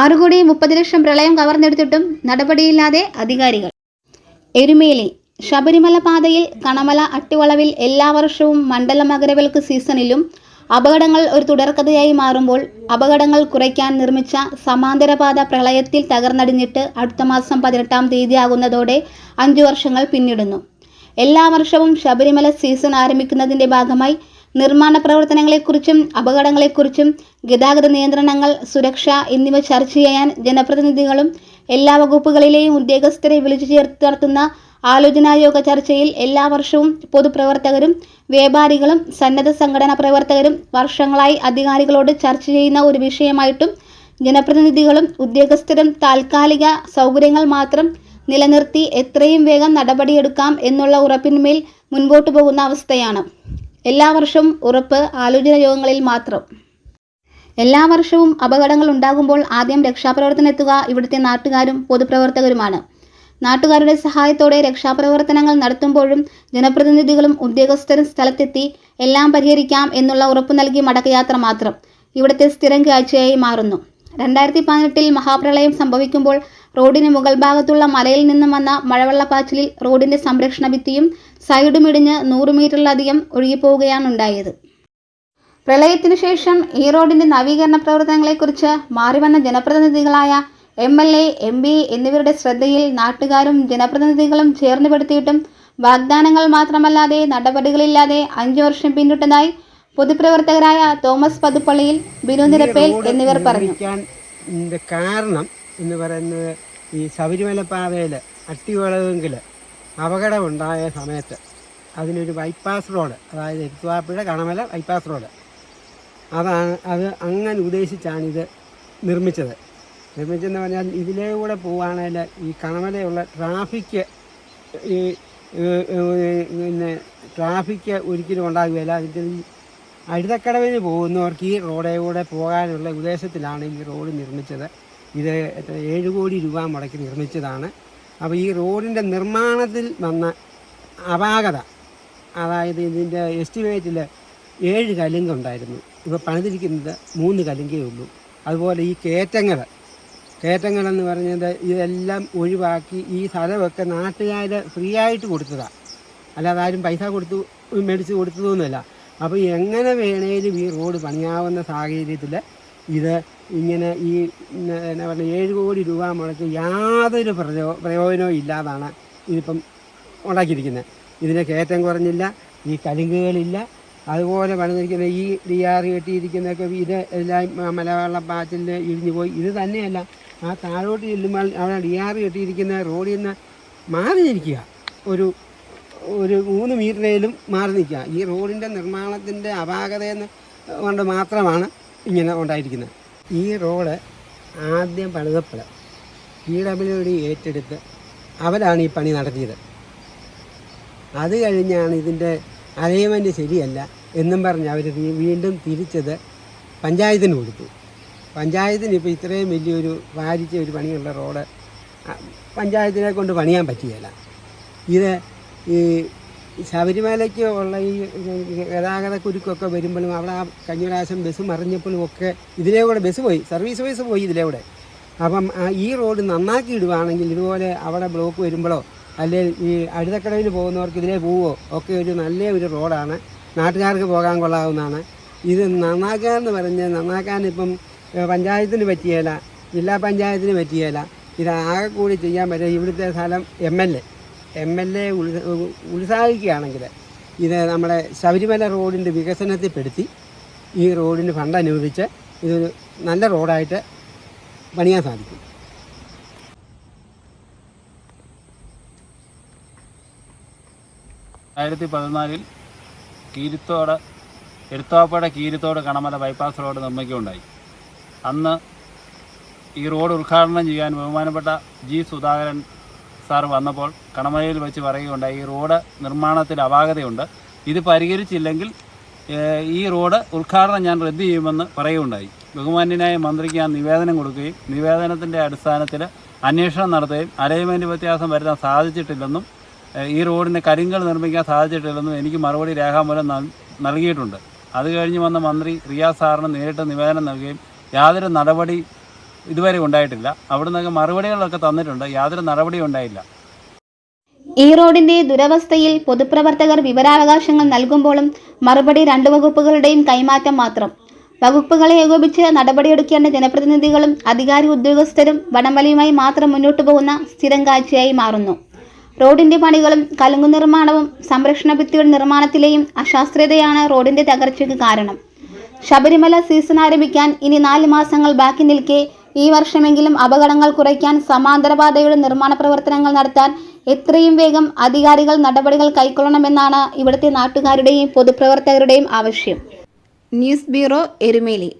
ആറ് കോടി മുപ്പത് ലക്ഷം പ്രളയം കവർന്നെടുത്തിട്ടും നടപടിയില്ലാതെ അധികാരികൾ. എരുമേലി ശബരിമല പാതയിൽ കണമല അട്ടിവളവിൽ എല്ലാ വർഷവും മണ്ഡല മകരവിളക്ക് സീസണിലും അപകടങ്ങൾ ഒരു തുടർക്കഥയായി മാറുമ്പോൾ അപകടങ്ങൾ കുറയ്ക്കാൻ നിർമ്മിച്ച സമാന്തര പാത പ്രളയത്തിൽ തകർന്നടിഞ്ഞിട്ട് അടുത്ത മാസം പതിനെട്ടാം തീയതിയാകുന്നതോടെ അഞ്ചു വർഷങ്ങൾ പിന്നിടുന്നു. എല്ലാ വർഷവും ശബരിമല സീസൺ ആരംഭിക്കുന്നതിന്റെ ഭാഗമായി നിർമ്മാണ പ്രവർത്തനങ്ങളെക്കുറിച്ചും അപകടങ്ങളെക്കുറിച്ചും ഗതാഗത നിയന്ത്രണങ്ങൾ സുരക്ഷ എന്നിവ ചർച്ച ചെയ്യാൻ ജനപ്രതിനിധികളും എല്ലാ വകുപ്പുകളിലെയും ഉദ്യോഗസ്ഥരെ വിളിച്ചു ചേർത്ത് നടത്തുന്ന ആലോചനായോഗ ചർച്ചയിൽ എല്ലാ വർഷവും പൊതുപ്രവർത്തകരും വ്യാപാരികളും സന്നദ്ധ സംഘടനാ പ്രവർത്തകരും വർഷങ്ങളായി അധികാരികളോട് ചർച്ച ചെയ്യുന്ന ഒരു വിഷയമായിട്ടും ജനപ്രതിനിധികളും ഉദ്യോഗസ്ഥരും താൽക്കാലിക സൗകര്യങ്ങൾ മാത്രം നിലനിർത്തി എത്രയും വേഗം നടപടിയെടുക്കാം എന്നുള്ള ഉറപ്പിന്മേൽ മുൻപോട്ടു പോകുന്ന അവസ്ഥയാണ്. എല്ലാ വർഷവും ഉറപ്പ് ആലോചന യോഗങ്ങളിൽ മാത്രം. എല്ലാ വർഷവും അപകടങ്ങൾ ഉണ്ടാകുമ്പോൾ ആദ്യം രക്ഷാപ്രവർത്തനം എത്തുക ഇവിടുത്തെ നാട്ടുകാരും പൊതുപ്രവർത്തകരുമാണ്. നാട്ടുകാരുടെ സഹായത്തോടെ രക്ഷാപ്രവർത്തനങ്ങൾ നടത്തുമ്പോഴും ജനപ്രതിനിധികളും ഉദ്യോഗസ്ഥരും സ്ഥലത്തെത്തി എല്ലാം പരിഹരിക്കാം എന്നുള്ള ഉറപ്പ് നൽകി മടക്കയാത്ര മാത്രം. ഇവിടുത്തെ സ്ഥിരം കാഴ്ചയായി മാറുന്നു. രണ്ടായിരത്തി പതിനെട്ടിൽ മഹാപ്രളയം സംഭവിക്കുമ്പോൾ റോഡിന് മുകൾ ഭാഗത്തുള്ള മലയിൽ നിന്നും വന്ന മഴവെള്ളപ്പാച്ചിലിൽ റോഡിന്റെ സംരക്ഷണ ഭിത്തിയും സൈഡും ഇടിഞ്ഞ് നൂറ് മീറ്ററിലധികം ഒഴുകിപ്പോവുകയാണ് ഉണ്ടായത് പ്രളയത്തിനു ശേഷം ഈ റോഡിന്റെ നവീകരണ പ്രവർത്തനങ്ങളെക്കുറിച്ച് മാറിവന്ന ജനപ്രതിനിധികളായ M L A M P എന്നിവരുടെ ശ്രദ്ധയിൽ നാട്ടുകാരും ജനപ്രതിനിധികളും ചേർന്നുപെടുത്തിയിട്ടും വാഗ്ദാനങ്ങൾ മാത്രമല്ലാതെ നടപടികളില്ലാതെ അഞ്ചു വർഷം പിന്നിട്ടതായി പൊതുപ്രവർത്തകരായ തോമസ് പതുപ്പള്ളിയിൽ ബിനു നിരപ്പേൽ എന്നിവർ പറഞ്ഞു. കാരണം എന്ന് പറയുന്നത് ഈ ശബരിമല പാതയിൽ അട്ടിവളവെങ്കിൽ അപകടമുണ്ടായ സമയത്ത് അതിനൊരു ബൈപ്പാസ് റോഡ് അതായത് എരുത്തുവാപ്പുഴ കണമല ബൈപ്പാസ് റോഡ് അതാണ് അത് അങ്ങനെ ഉദ്ദേശിച്ചാണ് ഇത് നിർമ്മിച്ചത്. നിർമ്മിച്ചെന്ന് പറഞ്ഞാൽ ഇതിലൂടെ പോവുകയാണെങ്കിൽ ഈ കണമലയുള്ള ട്രാഫിക്ക് ഈ പിന്നെ ട്രാഫിക്ക് ഒരിക്കലും ഉണ്ടാകുകയില്ല. അതിന്റെ ഈ അഴുതക്കടവിന് പോകുന്നവർക്ക് ഈ റോഡേ കൂടെ പോകാനുള്ള ഉദ്ദേശത്തിലാണ് ഈ റോഡ് നിർമ്മിച്ചത്. ഇത് ഏഴ് കോടി രൂപ മുടക്കി നിർമ്മിച്ചതാണ്. അപ്പോൾ ഈ റോഡിന്റെ നിർമ്മാണത്തിൽ വന്ന അപാകത അതായത് ഇതിന്റെ എസ്റ്റിമേറ്റിൽ ഏഴ് കലുങ്കുണ്ടായിരുന്നു ഇപ്പോൾ പണിതിരിക്കുന്നത് മൂന്ന് കലുങ്കേ ഉള്ളൂ. അതുപോലെ ഈ കയറ്റങ്ങൾ കയറ്റങ്ങളെന്ന് പറഞ്ഞത് ഇതെല്ലാം ഒഴിവാക്കി ഈ സ്ഥലമൊക്കെ നാട്ടുകാർ ഫ്രീ ആയിട്ട് കൊടുത്തതാണ് അല്ലാതെ ആരും പൈസ കൊടുത്തു മേടിച്ച് കൊടുത്തതൊന്നുമല്ല. അപ്പോൾ എങ്ങനെ വേണേലും ഈ റോഡ് പണിയാവുന്ന സാഹചര്യത്തിൽ ഇത് ഇങ്ങനെ ഈ എന്നാ പറയുക ഏഴ് കോടി രൂപ മുടക്കി യാതൊരു പ്രയോ പ്രയോജനവും ഇല്ലാതാണ് ഇതിപ്പം ഉണ്ടാക്കിയിരിക്കുന്നത്. ഇതിന് കയറ്റം കുറഞ്ഞില്ല ഈ കലുങ്കുകളില്ല. അതുപോലെ പണിതിരിക്കുന്ന ഈ ഡി ആർ കെട്ടിയിരിക്കുന്നതൊക്കെ ഇത് എല്ലാം മലവെള്ള പാച്ചിലിന് ഇടിഞ്ഞു പോയി. ഇത് തന്നെയല്ല ആ താഴോട്ട് ചെല്ലുമ്പോൾ അവിടെ ഡി ആർ കെട്ടിയിരിക്കുന്ന റോഡിൽ നിന്ന് മാറി നിൽക്കുക. ഒരു ഒരു മൂന്ന് മീറ്ററേലും മാറി നിൽക്കുക. ഈ റോഡിന്റെ നിർമ്മാണത്തിന്റെ അപാകതയെന്ന് കൊണ്ട് മാത്രമാണ് ഇങ്ങനെ ഉണ്ടായിരിക്കുന്നത്. ഈ റോഡ് ആദ്യം പണിതപ്പോൾ പി ഡബ്ല്യു ഡി ഏറ്റെടുത്ത് അവരാണ് ഈ പണി നടത്തിയത്. അത് കഴിഞ്ഞാണ് ഇതിന്റെ അലൈൻമെന്റ് ശരിയല്ല എന്നും പറഞ്ഞ് അവർ വീണ്ടും തിരിച്ചത് പഞ്ചായത്തിന് കൊടുത്തു. പഞ്ചായത്തിന് ഇപ്പോൾ ഇത്രയും വലിയൊരു വാരിച്ച ഒരു പണിയുള്ള റോഡ് പഞ്ചായത്തിനെ കൊണ്ട് പണിയാൻ പറ്റിയല്ല ഇത് ഈ ശബരിമലയ്ക്ക് ഉള്ള ഈ ഗതാഗത കുരുക്കൊക്കെ വരുമ്പോഴും അവിടെ ആ കഴിഞ്ഞ പ്രാവശ്യം ബസ് മറിഞ്ഞപ്പോഴും ഒക്കെ ഇതിലേ കൂടെ ബസ് പോയി സർവീസ് ബസ് പോയി ഇതിലേ കൂടെ. അപ്പം ഈ റോഡ് നന്നാക്കി ഇടുവാണെങ്കിൽ ഇതുപോലെ അവിടെ ബ്ലോക്ക് വരുമ്പോഴോ അല്ലെങ്കിൽ ഈ അഴുതക്കടവിൽ പോകുന്നവർക്ക് ഇതിലേ പോവോ ഒക്കെ ഒരു നല്ല ഒരു റോഡാണ്. നാട്ടുകാർക്ക് പോകാൻ കൊള്ളാവുന്നതാണ്. ഇത് നന്നാക്കാന്ന് പറഞ്ഞ് നന്നാക്കാൻ ഇപ്പം പഞ്ചായത്തിന് പറ്റിയേല ജില്ലാ പഞ്ചായത്തിന് പറ്റിയേല. ഇത് ആകെ കൂടി ചെയ്യാൻ പറ്റുക ഇവിടുത്തെ സ്ഥലം M L A M L A ഉത്സാഹിക്കുകയാണെങ്കിൽ ഇത് നമ്മുടെ ശബരിമല റോഡിന്റെ വികസനത്തിൽപ്പെടുത്തി ഈ റോഡിന് ഫണ്ട് അനുവദിച്ച് ഇതൊരു നല്ല റോഡായിട്ട് പണിയാൻ സാധിക്കും. രണ്ടായിരത്തി പതിനാലിൽ കീരിത്തോട് എരുത്താപ്പുഴ കീരിത്തോട് കണമല ബൈപ്പാസ് റോഡ് നിർമ്മിക്കുകയുണ്ടായി. അന്ന് ഈ റോഡ് ഉദ്ഘാടനം ചെയ്യാൻ ബഹുമാനപ്പെട്ട ജി സുധാകരൻ സാർ വന്നപ്പോൾ കണമലയിൽ വെച്ച് പറയുകയുണ്ടായി ഈ റോഡ് നിർമ്മാണത്തിൽ അപാകതയുണ്ട്. ഇത് പരിഹരിച്ചില്ലെങ്കിൽ ഈ റോഡ് ഉദ്ഘാടനം ഞാൻ റദ്ദ് ചെയ്യുമെന്ന് പറയുകയുണ്ടായി. ബഹുമാന്യനായ മന്ത്രിക്ക് ഞാൻ നിവേദനം കൊടുക്കുകയും നിവേദനത്തിന്റെ അടിസ്ഥാനത്തിൽ അന്വേഷണം നടത്തുകയും അലൈൻമെന്റ് വ്യത്യാസം വരുത്താൻ സാധിച്ചിട്ടില്ലെന്നും ഈ റോഡിന് കരിങ്കൽ നിർമ്മിക്കാൻ സാധിച്ചിട്ടില്ലെന്നും എനിക്ക് മറുപടി രേഖാമൂലം നൽകിയിട്ടുണ്ട്. അത് കഴിഞ്ഞ് വന്ന മന്ത്രി റിയാസ് സാറിന് നേരിട്ട് നിവേദനം നൽകുകയും യാതൊരു നടപടി ഇതുവരെ ഉണ്ടായിട്ടില്ല. അവിടെ നിന്നൊക്കെ മറുപടികളൊക്കെ തന്നിട്ടുണ്ട്. യാതൊരു നടപടിയും ഉണ്ടായില്ല. ഈ റോഡിന്റെ ദുരവസ്ഥയിൽ പൊതുപ്രവർത്തകർ വിവരാവകാശങ്ങൾ നൽകുമ്പോഴും മറുപടി രണ്ട് വകുപ്പുകളുടെയും കൈമാറ്റം മാത്രം. വകുപ്പുകളെ ഏകോപിച്ച് നടപടിയെടുക്കേണ്ട ജനപ്രതിനിധികളും അധികാരി ഉദ്യോഗസ്ഥരും വടംവലിയുമായി മാത്രം മുന്നോട്ടു പോകുന്ന സ്ഥിരം കാഴ്ചയായി മാറുന്നു. റോഡിന്റെ പണികളും കലുങ്കു നിർമ്മാണവും സംരക്ഷണ ഭിത്തിയുടെ നിർമ്മാണത്തിലെയും അശാസ്ത്രീയതയാണ് റോഡിന്റെ തകർച്ചയ്ക്ക് കാരണം. ശബരിമല സീസൺ ആരംഭിക്കാൻ ഇനി നാല് മാസങ്ങൾ ബാക്കി നിൽക്കെ ഈ വർഷമെങ്കിലും അപകടങ്ങൾ കുറയ്ക്കാൻ സമാന്തരപാതയുടെ നിർമ്മാണ പ്രവർത്തനങ്ങൾ നടത്താൻ എത്രയും വേഗം അധികാരികൾ നടപടികൾ കൈക്കൊള്ളണമെന്നാണ് ഇവിടുത്തെ നാട്ടുകാരുടെയും പൊതുപ്രവർത്തകരുടെയും ആവശ്യം. News bureau Erumeli.